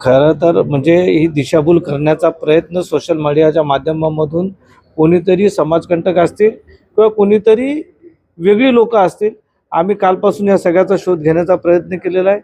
खरं तर म्हणजे ही दिशाभूल करण्याचा प्रयत्न सोशल मीडियाच्या माध्यमामधून कोणीतरी समाजकंटक असतील किंवा कोणीतरी वेगळी लोक असतील आम्ही कालपासून या सगळ्याचा शोध घेण्याचा प्रयत्न केलेला आहे.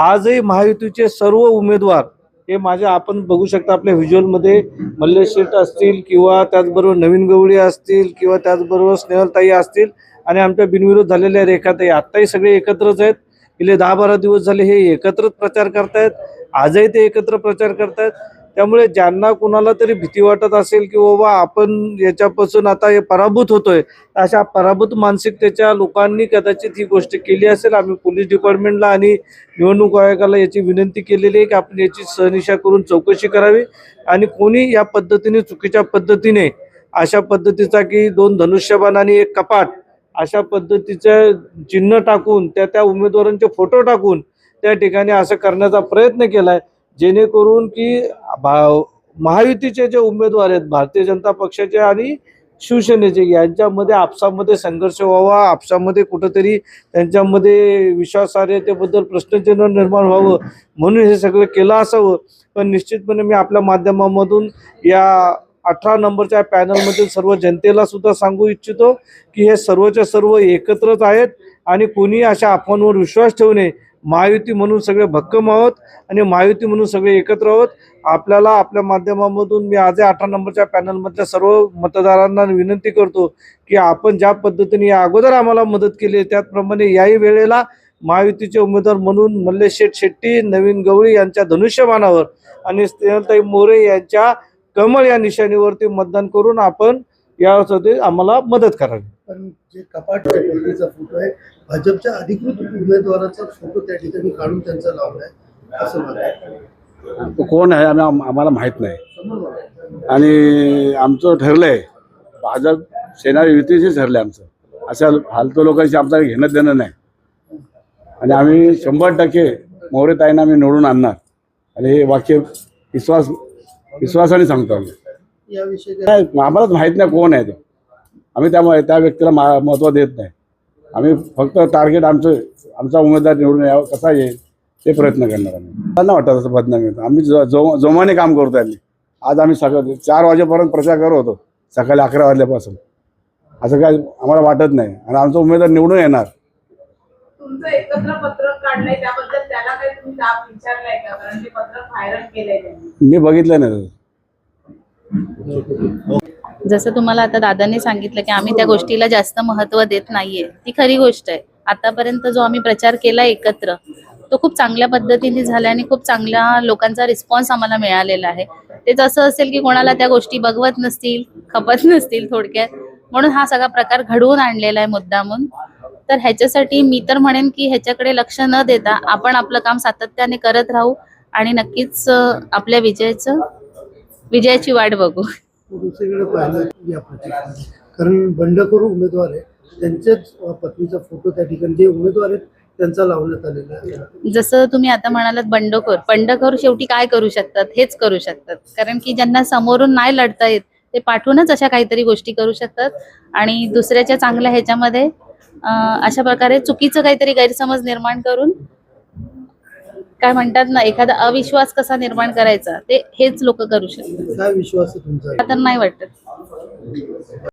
आजही महायुतीचे सर्व उमेदवार हे माझ्या आपण बघू शकता आपल्या व्हिज्युअलमध्ये मल्लेश असतील किंवा त्याचबरोबर नवीन गवळी असतील किंवा त्याचबरोबर स्नेहलताई असतील आणि आमच्या बिनविरोध झालेल्या रेखाताई आत्ताही सगळे एकत्रच आहेत. गेले दहा बारा दिवस झाले हे एकत्रच प्रचार करतायत. आजही ते एकत्र प्रचार करतात त्यामुळे ज्यांना कुणाला तरी भीती वाटत असेल की बाबा आपण याच्यापासून आता हे पराभूत होतोय अशा पराभूत मानसिकतेच्या लोकांनी कदाचित ही गोष्ट केली असेल. आम्ही पोलीस डिपार्टमेंटला आणि निवडणूक आयोगाला याची विनंती केलेली आहे की आपण याची सहनिशा करून चौकशी करावी आणि कोणी या पद्धतीने चुकीच्या पद्धतीने अशा पद्धतीचा की दोन धनुष्यबाण आणि एक कपाट अशा पद्धतीचं चिन्ह टाकून त्या त्या उमेदवारांचे फोटो टाकून त्या ठिकाणी असं करण्याचा प्रयत्न केलाय जेणेकरून की भा- महायुतीचे जे उमेदवार आहेत भारतीय जनता पक्षाचे आणि शिवसेनेचे यांच्यामध्ये आपसामध्ये संघर्ष व्हावा आपसामध्ये कुठंतरी त्यांच्यामध्ये विश्वासार्हतेबद्दल प्रश्नचिन्ह निर्माण व्हावं म्हणून हे सगळं केलं असावं. पण निश्चितपणे मी आपल्या माध्यमामधून या अठरा नंबरच्या पॅनलमधील सर्व जनतेला सुद्धा सांगू इच्छितो की हे सर्वच्या सर्व एकत्रच आहेत आणि कोणी अशा अफवांवर विश्वास ठेवू नये. महायुती म्हणून सगळे भक्कम आहोत आणि महायुती म्हणून सगळे एकत्र आहोत. आपल्याला आपल्या माध्यमामधून मी आजही अठरा नंबरच्या पॅनलमधल्या सर्व मतदारांना विनंती करतो की आपण ज्या पद्धतीने या अगोदर आम्हाला मदत केली आहे, त्याचप्रमाणे याही वेळेला महायुतीचे उमेदवार म्हणून मल्लेशेठ शेट्टी नवीन गवळी यांच्या धनुष्यबाणावर आणि स्नेहलताई मोरे यांच्या कमळ या निशाणीवरती मतदान करून आपण यासाठी आम्हाला मदत करावी. पण जे कपाट पद्धतीचा फोटो आहे भाजपच्या अधिकृत उमेदवाराचा फोटो त्या ठिकाणी काढून त्यांचा लावलाय असं मला तो कोण आहे आम्ही आम- आम्हाला माहीत नाही. आणि आमचं ठरलंय भाजप सेना युतीचे ठरलंय आमचं. अशा फालतू लोकांशी आमचं घेणं देणं नाही. आणि आम्ही शंभर टक्के मोरे ताईंना आम्ही निवडून आणणार. आणि हे वाक्य विश्वास विश्वासाने सांगतो आम्ही. आम्हालाच माहीत नाही कोण आहे तो. आम्ही त्यामुळे त्या व्यक्तीला मा महत्त्व देत नाही. आम्ही फक्त टार्गेट आमचं आमचा उमेदवार निवडून यावं कसा येईल ते प्रयत्न करणार आम्ही. त्यांना वाटत असं बदनामी होतं. आम्ही जो जो- जोमाने काम करतो आम्ही. आज आम्ही सकाळ चार वाजेपर्यंत प्रचार करत होतो सकाळी अकरा वाजल्यापासून. असं काय आम्हाला वाटत नाही. आणि आमचा उमेदवार निवडून येणार. मी बघितलं नाही तसं. जसं तुम्हाला आता दादांनी सांगितलं की आम्ही त्या गोष्टीला जास्त महत्त्व देत नाहीये ती खरी गोष्ट आहे. आतापर्यंत जो आम्ही प्रचार केला एकत्र तो खूप चांगल्या पद्धतीने झाला आणि खूप चांगल्या लोकांचा रिस्पॉन्स आम्हाला मिळालेला आहे. तेच असं असेल की कोणाला त्या गोष्टी बघवत नसतील खपत नसतील थोडक्यात म्हणून हा सगळा प्रकार घडवून आणलेला आहे मुद्दामून. तर ह्याच्यासाठी मी तर म्हणेन की ह्याच्याकडे लक्ष न देता आपण आपलं काम सातत्याने करत राहू आणि नक्कीच आपल्या विजयाचं विजयाची वाट बघू. दुसरीकडे पाहिलं या प्रत्येकाने कारण बंडखोर उमेदवार आहे त्यांच्याच पत्नीचा फोटो त्या ठिकाणी जे उमेदवार आहेत त्यांचा लावण्यात आलेला आहे. जसं तुम्ही आता म्हणालात बंडखोर बंडखोर शेवटी काय करू शकतात? हेच करू शकतात. कारण की ज्यांना समोरून नाही लढता येत ते पाठवूनच अशा काहीतरी गोष्टी करू शकतात. आणि दुसऱ्याच्या चांगल्या ह्याच्यामध्ये अशा प्रकारे चुकीचं काहीतरी गैरसमज निर्माण करून काय म्हणतात ना एखादा अविश्वास कसा निर्माण करायचा ते हेच लोक करू शकतात. काय विश्वास आहे तुमचा? तर नाही वाटत.